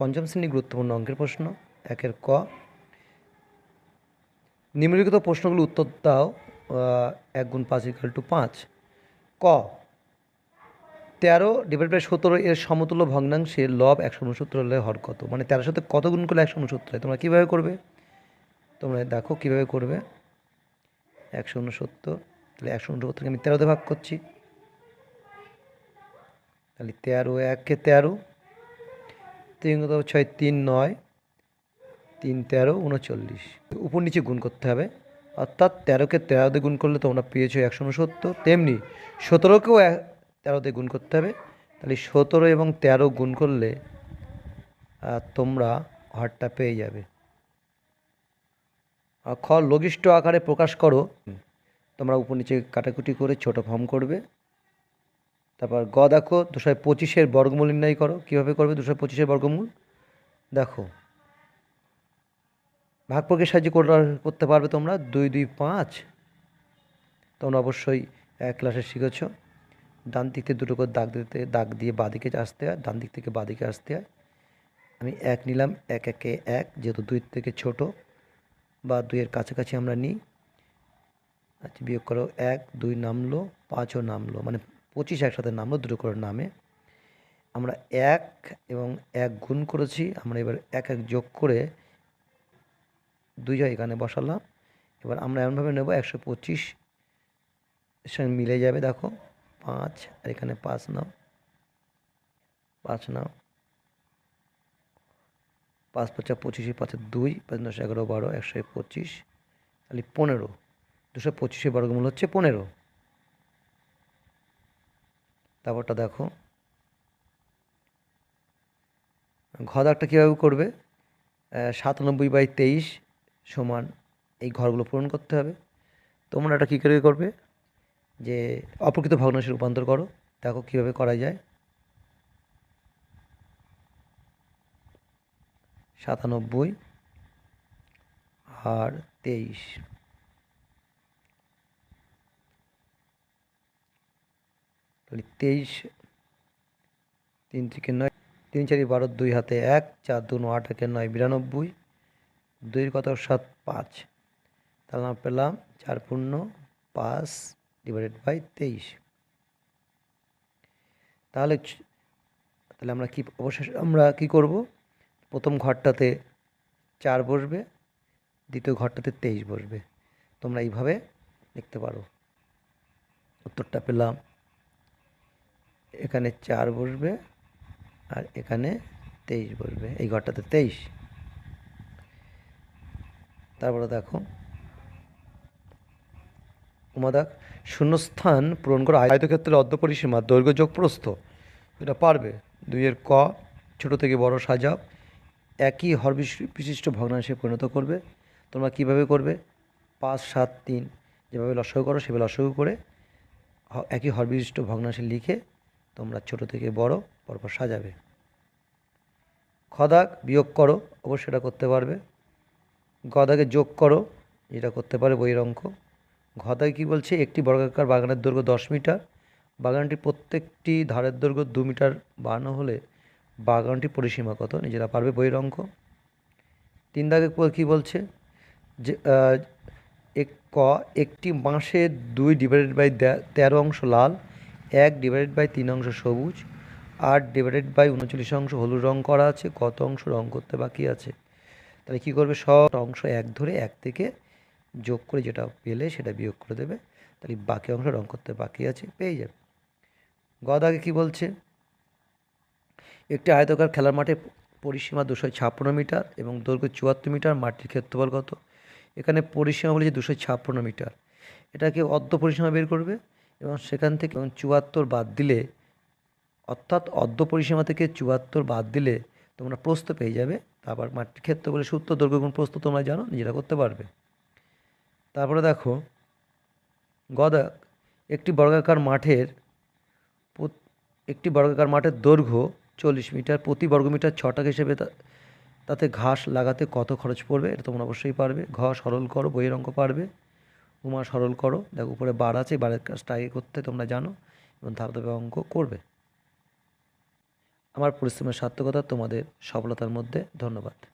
পঞ্চম শ্রেণি গুরুত্বপূর্ণ অঙ্কের প্রশ্ন। একের ক। নিম্নলিখিত প্রশ্নগুলো উত্তর দাও এক গুণ পাঁচ ইকাল টু পাঁচ। ক। তেরো ডিভাইড বাই সতেরো এর সমতুল্য ভগ্নাংশে লব একশো উনসত্তর হলে হর কত? মানে তেরোর সাথে কত গুণ করলে একশো উনসত্তর হয়? তোমরা কীভাবে করবে? তোমরা দেখো কীভাবে করবে। একশো উনসত্তর, তাহলে একশো উনসত্তরকে আমি তেরোতে ভাগ করছি। তাহলে তেরো একে তেরো তিন কত ছয় তিন নয়, তিন তেরো, উনচল্লিশ। উপর নিচে গুণ করতে হবে। অর্থাৎ তেরোকে তেরোতে গুণ করলে তোমরা পেয়েছ একশো উনসত্তর। তেমনি সতেরোকেও এক- তেরোতে গুণ করতে হবে। তাহলে সতেরো এবং তেরো গুণ করলে তোমরা হরটা পেয়ে যাবে। খ, লঘিষ্ঠ আকারে প্রকাশ করো। তোমরা উপর নিচে কাটাকুটি করে ছোট ফর্ম করবে। তারপর গ দেখো, দুশো পঁচিশের বর্গমূল নির্ণয় করো। কীভাবে করবে দুশো পঁচিশের বর্গমূল? দেখো ভাগ প্রকের সাহায্যে করতে পারবে তোমরা দুই দুই, পাঁচ। তোমরা অবশ্যই এক ক্লাসে শিখেছ। ডান দিক থেকে দুটো করে দাগ দিতে, দাগ দিয়ে বাদিকে আসতে হয়, ডান দিক থেকে বাদিকে আসতে হয়। আমি এক নিলাম, এক, একে এক, যেহেতু দুই থেকে ছোট, বা দুইয়ের কাছাকাছি আমরা নিই। আচ্ছা বিয়োগ করো, এক, দুই নামলো, পাঁচও নামলো মানে পঁচিশ একসাথে নামলো দুটো করে নামে। আমরা এক এবং এক গুণ করেছি। আমরা এবার এক এক যোগ করে দুই এখানে বসালাম। এবার আমরা এমনভাবে নেব একশো পঁচিশ সঙ্গে মিলে যাবে, দেখো। পাঁচ, আর এখানে পাঁচ নাও। পাঁচ নাও। পাঁচ পাঁচা পঁচিশে পাঁচে দুই, পাঁচ দশ, এগারো, বারো, একশো পঁচিশ, তাহলে পনেরো। দুশো পঁচিশে বর্গমূল হচ্ছে পনেরো। তারপরটা দেখো। ঘ দাগটা কীভাবে করবে? সাতানব্বই বাই তেইশ সমান এই ঘরগুলো পূরণ করতে হবে। তোমরা এটা কী করে করবে? যে অপ্রকৃত ভগ্নাংশে রূপান্তর করো। দেখো কীভাবে করা যায়। সাতানব্বই আর তেইশ। তাহলে তেইশ, তিন থেকে নয়, তিন চারি বারো, দুই হাতে এক, চার দু আট একে নয়, বিরানব্বই দুই কত? সাত, পাঁচ। তাহলে আমরা পেলাম চার পূর্ণ পাঁচ ডিভাইডেড বাই তেইশ। তাহলে তাহলে আমরা কি, অবশেষে, আমরা কি করব? প্রথম ঘরটাতে চার বসবে, দ্বিতীয় ঘরটাতে তেইশ বসবে। তোমরা এইভাবে লিখতে পারো। উত্তরটা পেলাম এখানে চার বসবে আর এখানে তেইশ বসবে। এই ঘরটাতে তেইশ। তারপরে দেখো। উমাদাক শূন্যস্থান পূরণ করা আয়তক্ষেত্রের অর্ধ পরিসীমা দৈর্ঘ্য যোগ প্রস্থ এটা পারবে। দুইয়ের ক, ছোট থেকে বড় সাজাও। একই হর বিশ- বিশিষ্ট ভগ্নাংশে পরিণত করবে। তোমরা কীভাবে করবে? পাঁচ, সাত, তিন, যেভাবে লসাগু করো সেভাবে লসাগু করে একই হর বিশিষ্ট ভগ্নাংশে লিখে তোমরা ছোট থেকে বড়, পরপর সাজাবে। খদাক বিয়োগ করো, অবশ্যই এটা করতে পারবে। গদাকে যোগ করো যেটা করতে পারে বইয়ের অঙ্ক ঘদায় কী বলছে? একটি বর্গাকার বাগানের দৈর্ঘ্য দশ মিটার। বাগানটির প্রত্যেকটি ধারের দৈর্ঘ্য দু মিটার। বাড়ানো হলে বাগানটি পরিসীমা কত? নিজেরা পারবে বইয়ের অঙ্ক তিন দাগে কী বলছে? যে এক, ক, একটি বাঁশের দুই ডিভাইডেড বাই তেরো অংশ লাল। এক ডিভাইডেড বাই তিন অংশ সবুজ, আট ডিভাইডেড বাই উনচল্লিশ অংশ হলুদ রং করা আছে, কত অংশ রং করতে বাকি আছে? তাহলে কী করবে? সব অংশ এক ধরে এক থেকে যোগ করে যেটা পেলে সেটা বিয়োগ করে দেবে। তাহলে বাকি অংশ রং করতে বাকি আছে, পেয়ে যাবে। গদাকে কী বলছে? একটি আয়তকার খেলার মাঠে পরিসীমা দুশো ছাপ্পান্ন মিটার এবং দৈর্ঘ্য চুয়াত্তর মিটার মাটির ক্ষেত্রফল কত? এখানে পরিসীমা বলেছে দুশো ছাপ্পান্ন মিটার। এটাকে অর্ধ পরিসীমা বের করবে। এবং সেখান থেকে এবং চুয়াত্তর বাদ দিলে, অর্থাৎ অর্ধ পরিসীমা থেকে চুয়াত্তর বাদ দিলে তোমরা প্রস্থ পেয়ে যাবে। তারপর মাটির ক্ষেত্র বলে সূত্র দৈর্ঘ্য গুণ প্রস্থ তোমরা জানো, নিজেরা করতে পারবে। তারপরে দেখো, গদা, একটি বর্গাকার মাঠের একটি বর্গাকার মাঠের দৈর্ঘ্য চল্লিশ মিটার, প্রতি বর্গমিটার ছ টাকা হিসেবে তাতে ঘাস লাগাতে কত খরচ পড়বে, এটা তোমরা অবশ্যই পারবে। ঘ সরল করো বইয়ের পারবে। উমা সরল করো। দেখো, উপরে বার আছে বারের কাজটা আগে করতে তোমরা জানো এবং ধারাতবে অঙ্ক করবে। আমার পরিশ্রমের সার্থকতা তোমাদের সফলতার মধ্যে, ধন্যবাদ।